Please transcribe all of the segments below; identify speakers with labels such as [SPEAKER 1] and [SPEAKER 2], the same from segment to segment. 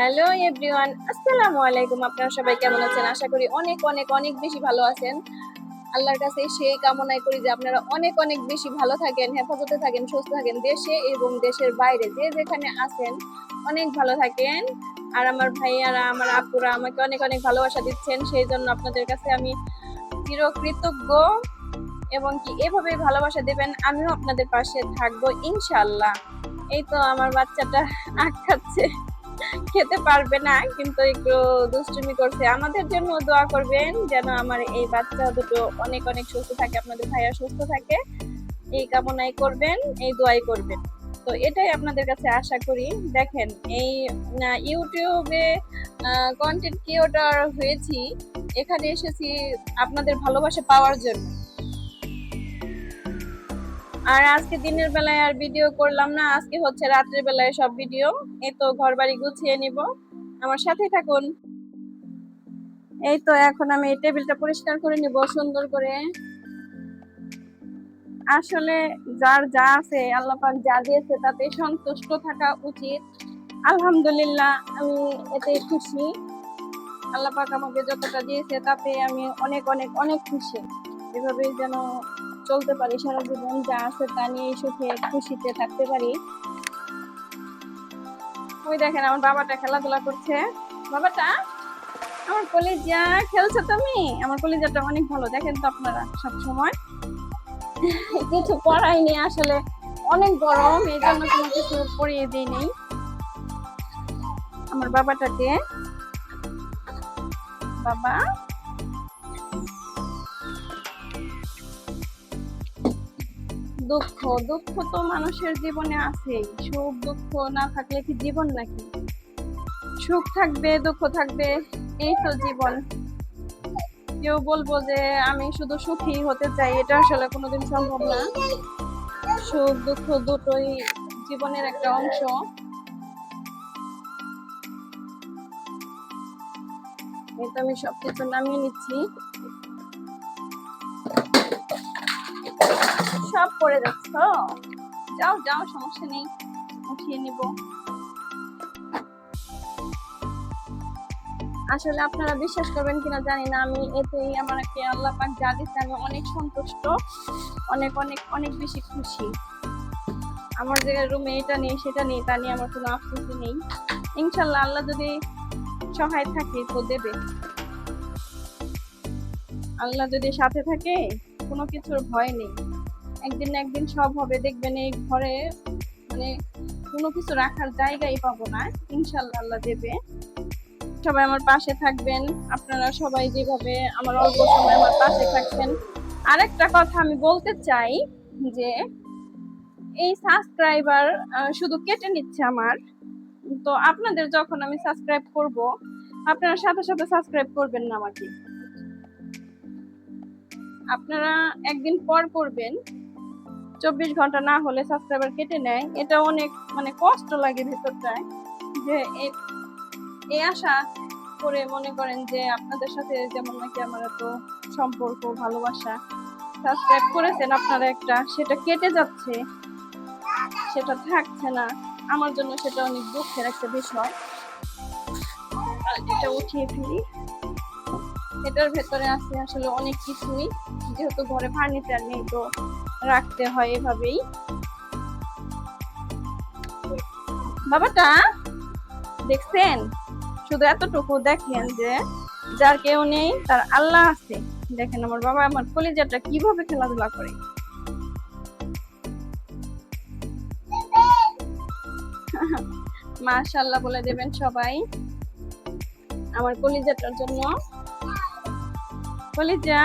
[SPEAKER 1] Hello everyone, আসসালামু আলাইকুম। আপনারা সবাই কেমন আছেন? আশা করি অনেক অনেক অনেক বেশি ভালো আছেন। আল্লাহর কাছে সেই কামনাই করি যে আপনারা অনেক অনেক বেশি ভালো থাকেন, হেফাজতে থাকেন, সুস্থ থাকেন দেশে এবং দেশের বাইরে। যে যেখানে আছেন, অনেক ভালো থাকেন। আর আমার ভাইয়ারা, আমার আপুরা আমাকে অনেক অনেক ভালোবাসা দিচ্ছেন। সেই জন্য আপনাদের কাছে আমি চিরকৃতজ্ঞ এবং কি এভাবে ভালোবাসা দেবেন, আমিও আপনাদের পাশে থাকব ইনশাল্লাহ এই তো আমার বাচ্চাটা আখ খাচ্ছে খেতে পারবে না, কিন্তু একটু দুষ্টুমি করছে। আমাদের জন্য দোয়া করবেন যেন আমার এই বাচ্চা দুটো অনেক অনেক সুস্থ থাকে, আপনাদের ভাইয়া সুস্থ থাকে। এই কামনাই করবেন, এই দোয়াই করবেন। তো এটাই আপনাদের কাছে আশা করি। দেখেন, এই ইউটিউবে কন্টেন্ট ক্রিয়েটর হয়েছি। এখানে এসেছি আপনাদের ভালোবাসা পাওয়ার জন্য। আর আজকে দিনের বেলায় আর ভিডিও করলাম না, আজকে হচ্ছে রাত্রের বেলায় সব ভিডিও এই তো ঘর বাড়ি গুছিয়ে নিব। আমার সাথে থাকুন। এই তো এখন আমি এই টেবিলটা পরিষ্কার করে নিব, সুন্দর করে। আসলে যার যা আছে, আল্লাহ পাক যা দিয়েছে তাতে সন্তুষ্ট থাকা উচিত। আলহামদুলিল্লাহ, আমি এতে খুশি। আল্লাহ পাক আমাকে যতটা দিয়েছে তাতে আমি অনেক অনেক অনেক খুশি। এভাবেই যেন চলতে পারি, সারা জীবন যা আছে তা নিয়ে সুখে, খুশিতে থাকতে পারি। ওই দেখেন আমার বাবাটা খেলাধুলা করছে। বাবাটা, আমার কলিজা খেলছো তুমি? আমার কলিজাটা অনেক ভালো, দেখেন তো আপনারা সব সময় কিছু পড়াইনি আসলে অনেক গরম, এই জন্য কোনো কিছু পড়িয়ে দিইনি আমার বাবাটাকে, বাবা। দুঃখ দুঃখ তো মানুষের জীবনে আছেই। সুখ, দুঃখ না থাকলে কি জীবন নাকি? সুখ থাকবে, দুঃখ থাকবে, এই তো জীবন। কেউ বলব যে আমি শুধু সুখী হতে চাই, এটা আসলে কোনোদিন সম্ভব না। সুখ, দুঃখ দুটোই জীবনের একটা অংশ। তো আমি সবকিছু নামিয়ে নিচ্ছি। সব পড়ে যাচ্ছ যাও যাও, সমস্যা নেই। উঠিয়ে নিব। আসলে আপনারা বিশ্বাস করবেন কিনা জানি না। আমি এতেই আমার আমাকে আল্লাহ পাক যা দিচ্ছে আমি অনেক সন্তুষ্ট। অনেক অনেক অনেক বেশি খুশি। আমার যে রুমে এটা নেই, সেটা নেই, তা নিয়ে আমার কোনো আফসোসই নেই। ইনশাল্লাহ আল্লাহ যদি সহায় থাকে, তো দেবে। আল্লাহ যদি সাথে থাকে, কোনো কিছুর ভয় নেই। একদিন না একদিন সব হবে, দেখবেন এই ঘরে মানে কোনো কিছু রাখার জায়গাই পাবো না। ইনশাল্লাহ আল্লাহ দেবে। সবাই আমার পাশে থাকবেন। আপনারা সবাই যেভাবে আমার অল্প সময় আমার পাশে থাকছেন। আরেকটা কথা আমি বলতে চাই যে, এই সাবস্ক্রাইবার শুধু কেটে নিচ্ছে আমার। তো আপনাদের যখন আমি সাবস্ক্রাইব করব, আপনারা সাথে সাথে সাবস্ক্রাইব করবেন না আমাকে। আপনারা একদিন পর করবেন। চব্বিশ ঘণ্টা না হলে সাবস্ক্রাইবার কেটে নেয়, এটা অনেক মানে কষ্ট লাগে ভেতরটায়। যে এই আশা করে মনে করেন যে আপনাদের সাথে যেমন নাকি আমার এত সম্পর্ক, ভালোবাসা সাবস্ক্রাইব করেছেন আপনারা একটা, সেটা কেটে যাচ্ছে, সেটা থাকছে না। আমার জন্য সেটা অনেক দুঃখের একটা বিষয়। এটা উঠিয়ে ফেলি। এটার ভেতরে আছে আসলে অনেক কিছুই, যেহেতু ঘরে ফার্নিচার নেই তো রাখতে হয় এভাবেই। বাবাটা, দেখছেন? শুধু এতটুকু দেখেন যে, যার কেউ নেই, তার আল্লাহ আছে। দেখেন আমার বাবা আমার কলিজাটা কীভাবে খেলাধুলা করে। মাশাল্লাহ বলে দেবেন সবাই। আমার কলিজাটার জন্য। কলিজা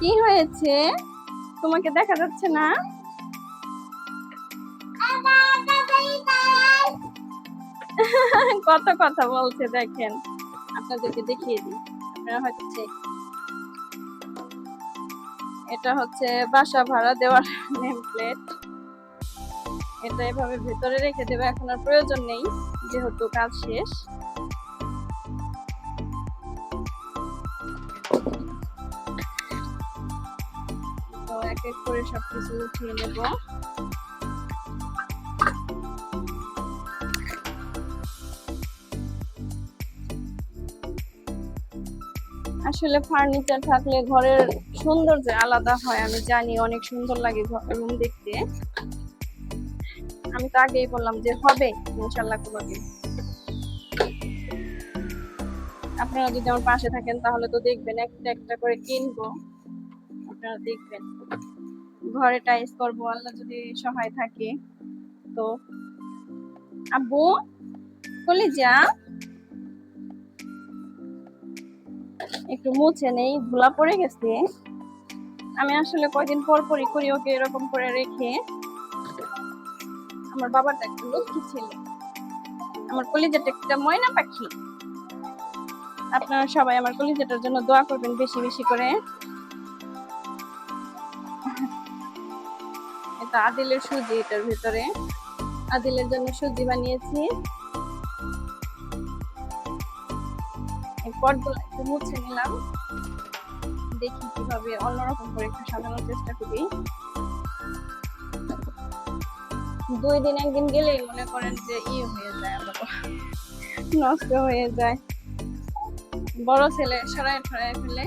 [SPEAKER 1] কি হয়েছে? তোমাকে দেখা যাচ্ছে না? কত কথা বলছে দেখেন। আপনাদেরকে দেখিয়ে দিই। আপনারা check- এটা হচ্ছে বাসা ভাড়া দেওয়ার নেম প্লেট এটা এভাবে ভেতরে রেখে দেবে, এখন আর প্রয়োজন নেই, যেহেতু কাজ শেষ। এক করে সব কিছু উঠিয়ে নেব। আসলে ফার্নিচার থাকলে ঘরের সৌন্দর্য আলাদা হয়, আমি জানি অনেক সুন্দর লাগে রুম দেখতে। আমি তো আগেই বললাম যে হবে, ইনশাল্লাহ কোনোদিন আপনারা যদি আমার পাশে থাকেন তাহলে তো দেখবেন একটা একটা করে কিনবো। আপনারা দেখবেন। ঘরে টাইস করব, আল্লাহ যদি সহায় থাকে। তো, আব্বু বলি যা একটু মুছে নেই, ধুলা পড়ে গেছে। আমি আসলে কয়দিন পর পরই করি ওকে এরকম করে রেখে। আমার বাবাটা একটা লক্ষ্মী ছিল। আমার কলিজাটা একটা ময়না পাখি। আপনারা সবাই আমার কলিজাটার জন্য দোয়া করবেন বেশি বেশি করে। এটা আদিলের সুজি এটার ভিতরে। আদিলের জন্য সুজি বানিয়েছি। পটগুলো একটু মুছে নিলাম। দেখি কীভাবে অন্যরকম করে একটু সাজানোর চেষ্টা করি। দুই দিন একদিন গেলেই মনে করেন যে ইয়ে হয়ে যায় নষ্ট হয়ে যায়। বড় ছেলে সরাই ফরাই ফেলে।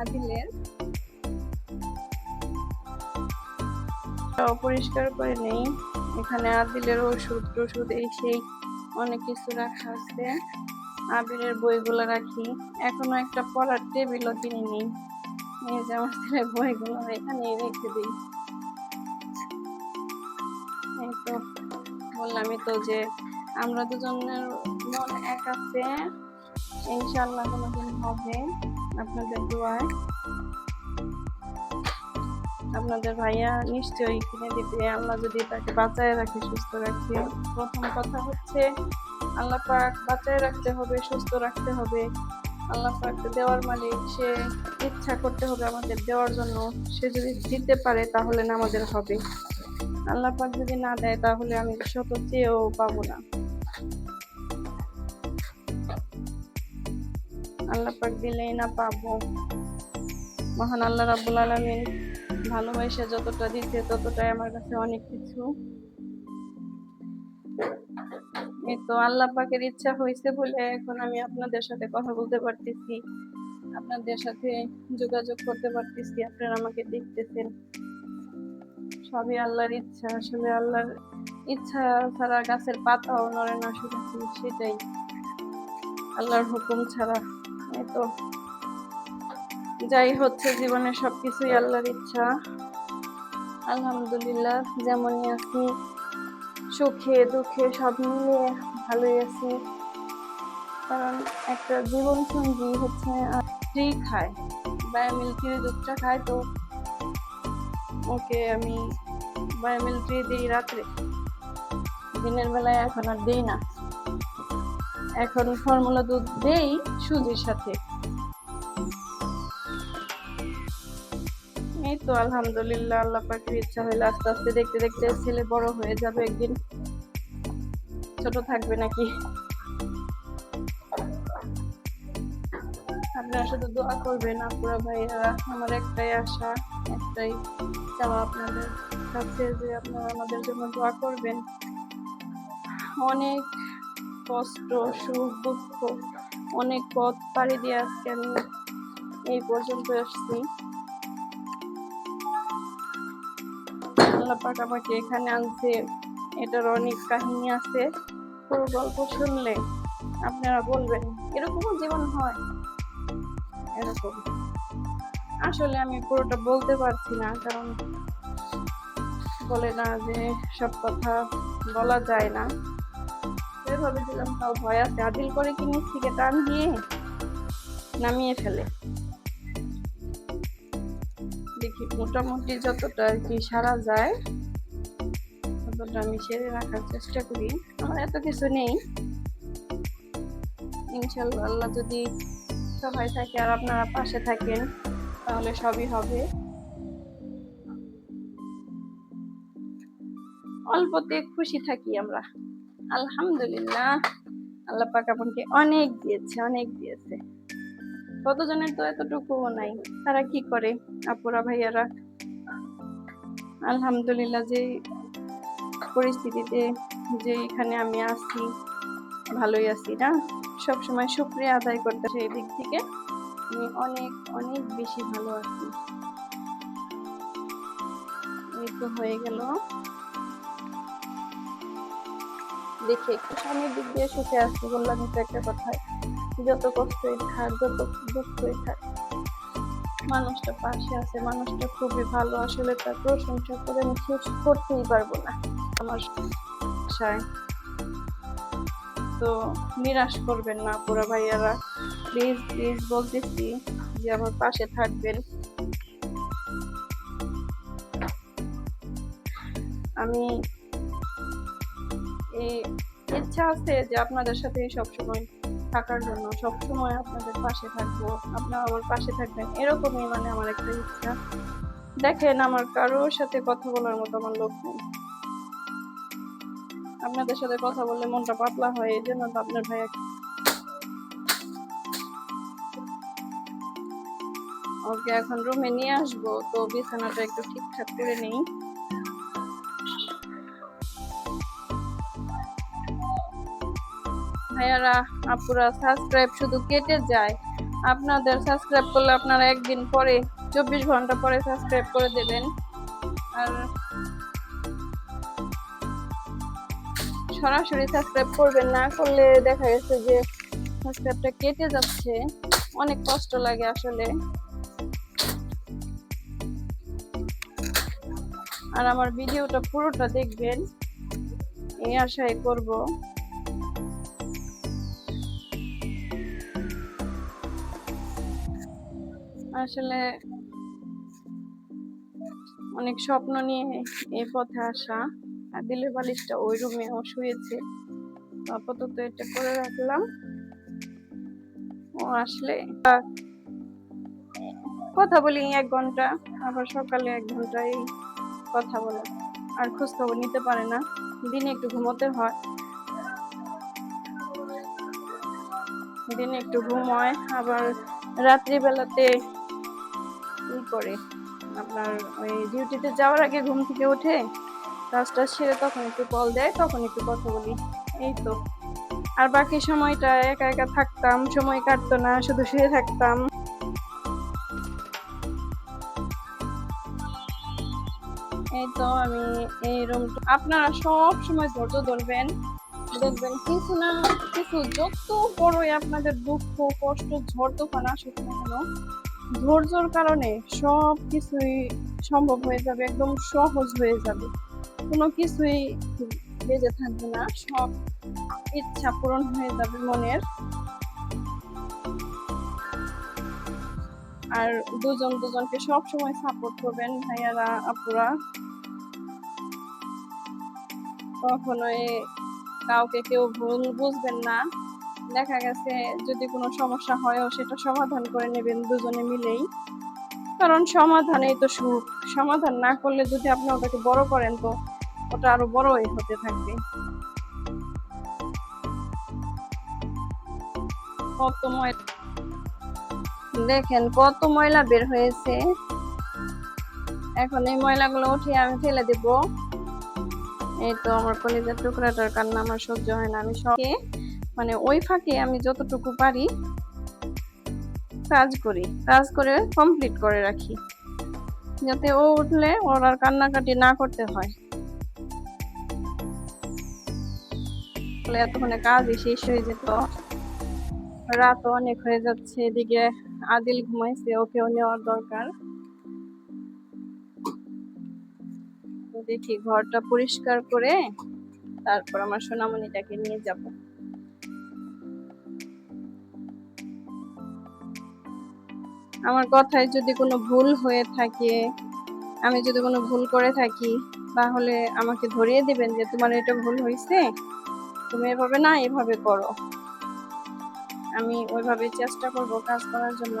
[SPEAKER 1] আদিলের পরিষ্কার করে নেই। এখানে আদিলের ওষুধ টষুধ এই সেই অনেক কিছু রাখা আছে। আবিরের বইগুলো রাখি। এখনও একটা পড়ার টেবিলও কিনিনি এই যে আমার ছেলে বইগুলো এখানে রেখে দিই। এই তো বললামই তো যে আমরা দুজনের মন এক আছে। ইনশাল্লাহ কোনোদিন হবে। আপনাদের দোয়ায় আপনাদের ভাইয়া নিশ্চয়ই কিনে দিবে। আল্লাহ যদি তাকে বাঁচায় রাখে, সুস্থ রাখে। প্রথম কথা হচ্ছে, আল্লাহ পাক বাঁচায় রাখতে হবে, সুস্থ রাখতে হবে। আল্লাহ পাক দেওয়ার মালিক, সে ইচ্ছা করতে হবে আমাদের দেওয়ার জন্য। সে যদি দিতে পারে, তাহলে না আমাদের হবে। আল্লাহ পাক যদি না দেয়, তাহলে আমি শত চেয়েও পাবো না। আল্লাহ পাক দিলেই না পাবো। মহান আল্লাহ রাব্বুল আলামিন ভালোবাসা যতটা দিচ্ছে ততটাই আমার কাছে অনেক কিছু। এই তো আল্লাহ পাকের ইচ্ছা হয়েছে বলে এখন আমি আপনাদের সাথে কথা বলতে পারতেছি। আপনাদের সাথে যোগাযোগ করতে পারতেছি, আপনারা আমাকে দেখতেছেন। সবই আল্লাহর ইচ্ছা, আসলে আল্লাহর ইচ্ছা ছাড়া গাছের পাতাও নড়ে না শুনেছি সেটাই। আল্লাহর হুকুম ছাড়া। তো যাই হচ্ছে জীবনে সবকিছুই আল্লাহর ইচ্ছা। আলহামদুলিল্লাহ, যেমনই আছি, সুখে, দুঃখে, সব মিলিয়ে ভালোই আছি। কারণ একটা জীবন সঙ্গী হচ্ছে স্ত্রী খায়, বায়োমিল্কির দুধটা খায় তো ওকে আমি বায়োমিল্কি দিই রাত্রে। দিনের বেলায় এখন আর দিই না। এখন ফর্মুলা দুধ দেই সুজির সাথে। এই তো আলহামদুলিল্লাহ, আল্লাহ পাকের ইচ্ছা হইলে আস্তে আস্তে দেখতে দেখতে ছেলে বড় হয়ে যাবে একদিন। ছোট থাকবে নাকি? আপনারা শুধু দোয়া করবেন আপুরা ভাইয়ারা আমার একটাই আশা, একটাই চাওয়া আপনাদের কাছে যে আপনারা আমাদের জন্য দোয়া করবেন। অনেক কষ্ট, সুখ, দুঃখ অনেক পথ পাড়ি দিয়ে আজকে আমি এই পর্যন্ত আসছি। আল্লাহ পাক আমাকে এখানে আনছে। এটার অনেক কাহিনী আছে। পুরো গল্প শুনলে আপনারা বলবেন, এরকমও জীবন হয়? এরকম। আসলে আমি পুরোটা বলতে পারছি না, কারণ বলে না যে সব কথা বলা যায় না। দিলাম তাও ভয় আছে। আদিল করে কি নিচ থেকে টান দিয়ে নামিয়ে ফেলে? দেখি, মোটামুটি যতটা আর কি সারা যায়, ততটা আমি সেরে রাখার চেষ্টা করি। আমার এত কিছু নেই। ইনশাল্লাহ আল্লাহ যদি সবাই থাকে আর আপনারা পাশে থাকেন, তাহলে সবই হবে। অল্পতে খুশি থাকি আমরা। আলহামদুলিল্লাহ। আল্লাহ পাক আমাকে অনেক দিয়েছে অনেক দিয়েছে। কতজনের তো এতটুকুও নাই। তারা কি করে? আপুরা, ভাইয়ারা? আলহামদুলিল্লাহ যে পরিস্থিতিতে যে এখানে আমি আছি, ভালোই আছি না? সবসময় শুক্রিয়া আদায় করতে সেই দিক থেকে। আমি অনেক অনেক বেশি ভালো আছি। এই তো হয়ে গেল। দেখি একটু স্বামীর দিক দিয়ে সুখে আসছি বললাম তো একটা কথায় যত কষ্টই থাক, যত দুঃখই থাক, মানুষটা পাশে আছে, মানুষটা খুবই ভালো। আসলে তার প্রশংসা করে আমি শেষ করতেই পারব না আমার আশায়। তো নিরাশ করবেন না, পুরা ভাইয়ারা। প্লিজ প্লিজ বলতেছি যে আমার পাশে থাকবেন। আমি এই ইচ্ছা আছে যে আপনাদের সাথে সবসময় থাকার জন্য, সবসময় আপনাদের পাশে থাকব, আপনারা আমার পাশে থাকবেন, এরকমই মানে আমার একটা ইচ্ছা। দেখেন, আমার কারোর সাথে কথা বলার মতো আমার লোক নেই। আপনাদের সাথে কথা বললে মনটা পাতলা হয়, এই জন্য আপনার ভাইয়া ওকে এখন রুমে নিয়ে আসব, তো বিছানাটা একটু ঠিকঠাক করে নেই। ভাইয়ারা, আপুরা সাবস্ক্রাইব শুধু কেটে যায়। আপনাদের সাবস্ক্রাইব করলে আপনারা একদিন পরে, চব্বিশ ঘণ্টা পরে সাবস্ক্রাইব করে দেবেন। আর সরাসরি সাবস্ক্রাইব করবেন, না করলে দেখা গেছে যে সাবস্ক্রাইবটা কেটে যাচ্ছে। অনেক কষ্ট লাগে আসলে। আর আমার ভিডিওটা পুরোটা দেখবেন। এই আশাই করব। আসলে অনেক স্বপ্ন নিয়ে এই পথে আসা। আর দিলের বালিশটা ওই রুমে ও শুয়েছে। আপাতত এটা করে রাখলাম। ও আসলে কথা বলি এক ঘণ্টা, আবার সকালে এক ঘণ্টা এই কথা বলে। আর খোঁজ খবর নিতে পারে না। দিনে একটু ঘুমোতে হয়। দিনে একটু ঘুম হয় আবার রাত্রিবেলাতে করে। আপনার ওই ডিউটিতে যাওয়ার আগে ঘুম থেকে উঠে কাজটা সেরে তখন একটু কল দেয়, তখন একটু কথা বলি। এই তো। আর বাকি সময়টা একা একা থাকতাম, সময় কাটতো না, শুধু শুয়ে থাকতাম। এই তো আমি এই রুম আপনারা সব সময় ধৈর্য ধরবেন। দেখবেন কিছু না, কিছু যত বড়ই আপনাদের দুঃখ, কষ্ট, ঝড়, তুফান আসুক না কেন ধৈর্যর কারণে সব কিছুই সম্ভব হয়ে যাবে, একদম সহজ হয়ে যাবে। কোনো কিছুই বেঁচে থাকবে না, সব ইচ্ছা পূরণ হয়ে যাবে মনের। আর দুজন দুজনকে সব সময় সাপোর্ট করবেন ভাইয়ারা, আপুরা। কখনোই কাউকে কেউ ভুল বুঝবেন না। দেখা গেছে যদি কোনো সমস্যা হয়ও সেটা সমাধান করে নেবেন দুজনে মিলেই। কারণ সমাধানেই তো সুখ। সমাধান না করলে যদি আপনি ওটাকে বড় করেন তো ওটা আরও বড়ই হতে থাকবে। কত ময়লা দেখেন কত ময়লা বের হয়েছে। এখন এই ময়লাগুলো উঠিয়ে আমি ফেলে দেব। এই তো আমার কলেজের টুকরাটার কান্না আমার সহ্য হয় না। আমি সবকে মানে ওই ফাঁকে আমি যতটুকু পারি কাজ করি, কাজ করে কমপ্লিট করে রাখি। যাতে ও উঠলে ওর আর কান্নাকাটি না করতে হয়। এতক্ষণে কাজই শেষ হয়ে যেত। রাত অনেক হয়ে যাচ্ছে, এদিকে আদিল ঘুমাইছে, ওকেও নেওয়ার দরকার। দেখি ঘরটা পরিষ্কার করে তারপর আমার সোনামণিটাকে নিয়ে যাব। আমার কথায় যদি কোনো ভুল হয়ে থাকে, আমি যদি কোনো ভুল করে থাকি, তাহলে আমাকে ধরিয়ে দিবেন যে তোমার এটা ভুল হয়েছে তুমি এভাবে না এভাবে করো। আমি ওইভাবে চেষ্টা করব কাজ করার জন্য।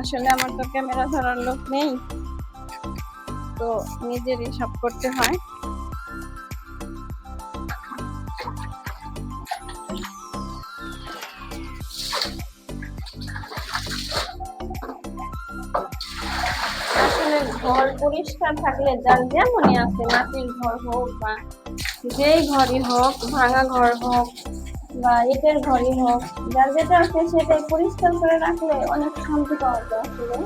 [SPEAKER 1] আসলে আমার তো ক্যামেরা ধরার লোক নেই। তো নিজেরই সব করতে হয়। ঘর পরিষ্কার থাকলে যার যেমনই আছে, মাটির ঘর হোক বা যেই ঘরই হোক, ভাঙা ঘর হোক বা ইটের ঘরই হোক, যার যেটা আছে সেটাই পরিষ্কার করে রাখলে অনেক শান্তি পাওয়া যায় আসলে।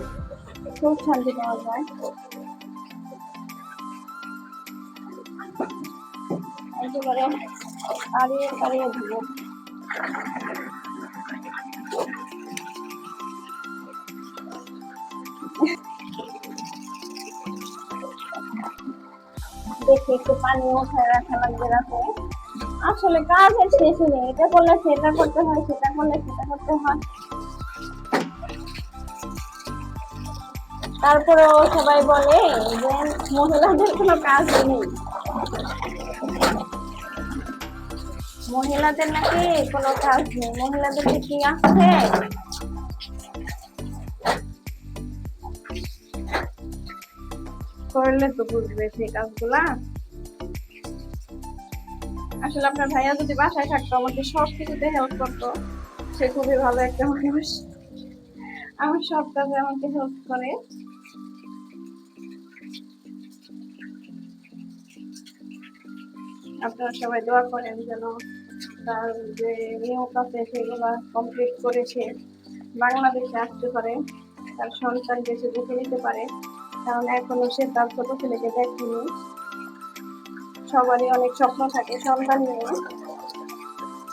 [SPEAKER 1] খুব শান্তি পাওয়া যায়। একেবারে দেখি একটু রাখা লাগবে আসলে কাজের শেষ নেই, এটা করলে সেটা করতে হয়, সেটা করলে সেটা করতে হয়। তারপরেও সবাই বলে যে মহিলাদের কোনো কাজ নেই। মহিলাদের নাকি কোনো কাজ নেই। মহিলাদের কি আছে? করলে তো বুঝবে সেই কাজগুলা। আসলে আপনার ভাইয়া যদি বাসায় থাকতো, আমাকে সব কিছুতে হেল্প করতো। সে খুবই ভালো একটা মানুষ। আমার সব কাজে আমাকে হেল্প করে। আপনারা সবাই দোয়া করেন যেন তার যে নিয়ম আছে সেগুলো কমপ্লিট করে সে বাংলাদেশে আসতে পারে, তার সন্তানকে সে দেখে নিতে পারে। কারণ এখনও সে তার ছোট ছেলেকে দেখেনি। সবারই অনেক স্বপ্ন থাকে সন্তান নিয়ে।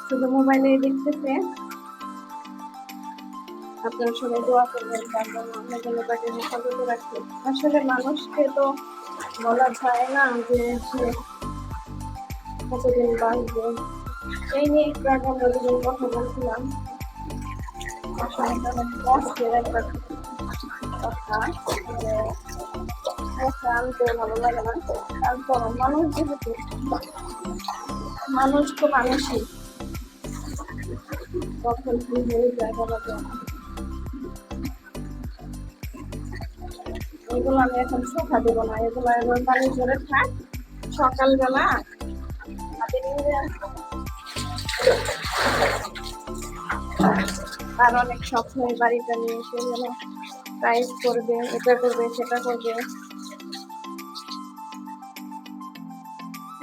[SPEAKER 1] শুধু মোবাইলে দেখতেছে। আপনার সবাই দোয়া করবেন, তার জন্য জন্য তাকে হেফাজতে রাখবে আসলে মানুষকে তো বলা যায় না যে সে কতদিন বাঁচবে। এই নিয়ে একটু আগে আমরা দুজন কথা বলছিলাম। মানে আচ্ছা ভালো লাগে না। তারপর মানুষ তো মানুষই। কখন কি হয়ে যায়। এগুলো আমি এখন শুকা দেবো না, এগুলো এবার পানি ঝরে থাক। সকালবেলা আর অনেক নিয়ে এসে যেন প্রাইস করবে, এটা করবে, সেটা করবে।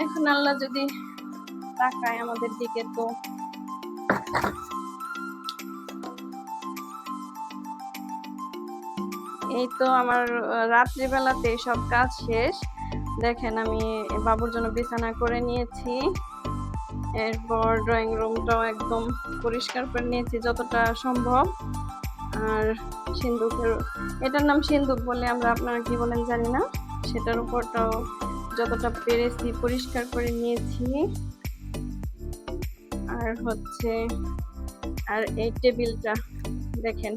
[SPEAKER 1] এখন আল্লাহ যদি তাকায় আমাদের দিকে তো। এই তো আমার রাত্রিবেলাতে সব কাজ শেষ। দেখেন আমি বাবুর জন্য বিছানা করে নিয়েছি। এরপর ড্রয়িং রুমটাও একদম পরিষ্কার করে নিয়েছি যতটা সম্ভব। আর সিন্দুকের, এটার নাম সিন্দুক বলে আমরা আপনারা কি বলেন জানি না। সেটার উপরটাও যতটা পেরেছি পরিষ্কার করে নিয়েছি। আর হচ্ছে, আর এই টেবিলটা দেখেন।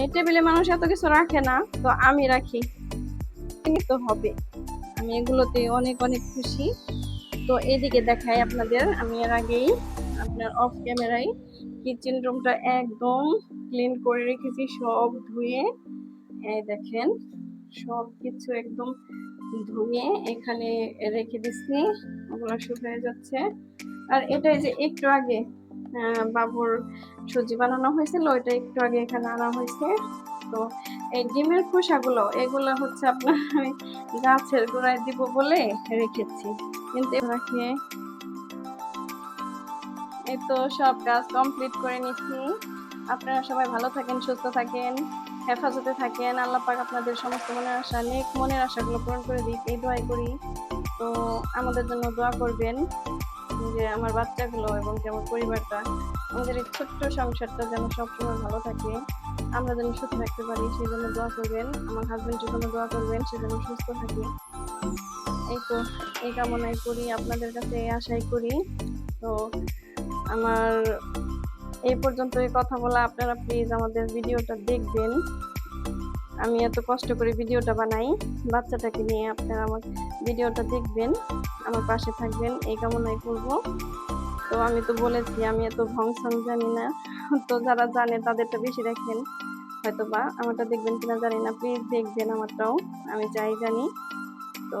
[SPEAKER 1] এই টেবিলে মানুষ এত কিছু রাখে না, তো আমি রাখি। তো হবে। আমি এগুলোতে অনেক অনেক খুশি। তো এইদিকে দেখাই আপনাদের, আমি এর আগেই আপনার অফ ক্যামেরায় কিচেন রুমটা একদম ক্লিন করে রেখেছি, সব ধুয়ে। এই দেখেন, সব কিছু একদম ধুয়ে এখানে রেখে দিচ্ছি, ওগুলো শুকিয়ে যাচ্ছে। আর এটাই যে একটু আগে বাবুর সবজি বানানো হয়েছিল, ওইটা একটু আগে এখানে আনা হয়েছে। তো এই ডিমের খোসাগুলো, এগুলো হচ্ছে আপনার আমি গাছের গোড়ায় দিব বলে রেখেছি। কিন্তু রাখে। এই তো সব কাজ কমপ্লিট করে নিচ্ছি। আপনারা সবাই ভালো থাকেন, সুস্থ থাকেন, হেফাজতে থাকেন। আল্লাহ পাক আপনাদের সমস্ত মনের আশা, নেক মনের আশাগুলো পূরণ করে দিক, এই দোয়াই করি। তো আমাদের জন্য দোয়া করবেন যে আমার বাচ্চাগুলো এবং যে আমার পরিবারটা, আমাদের এই ছোট্ট সংসারটা যেন সবসময় ভালো থাকে। আমরা যেন সুস্থ থাকতে পারি, সেই জন্য দোয়া করবেন। আমার হাজবেন্ডের জন্য দোয়া করবেন, সে যেন সুস্থ থাকে। এই তো এই কামনাই করি, আপনাদের কাছে আশাই করি। তো আমার এই পর্যন্ত এই কথা বলা। আপনারা প্লিজ আমাদের ভিডিওটা দেখবেন। আমি এত কষ্ট করে ভিডিওটা বানাই, বাচ্চাটাকে নিয়ে আপনারা আমার ভিডিওটা দেখবেন, আমার পাশে থাকবেন, এই কামনাই করব। তো আমি তো বলেছি, আমি এত ভংসং জানি না। তো যারা জানে তাদেরটা বেশি দেখেন হয়তো বা আমারটা দেখবেন কিনা জানি না। প্লিজ দেখবেন আমারটাও, আমি চাই জানি। তো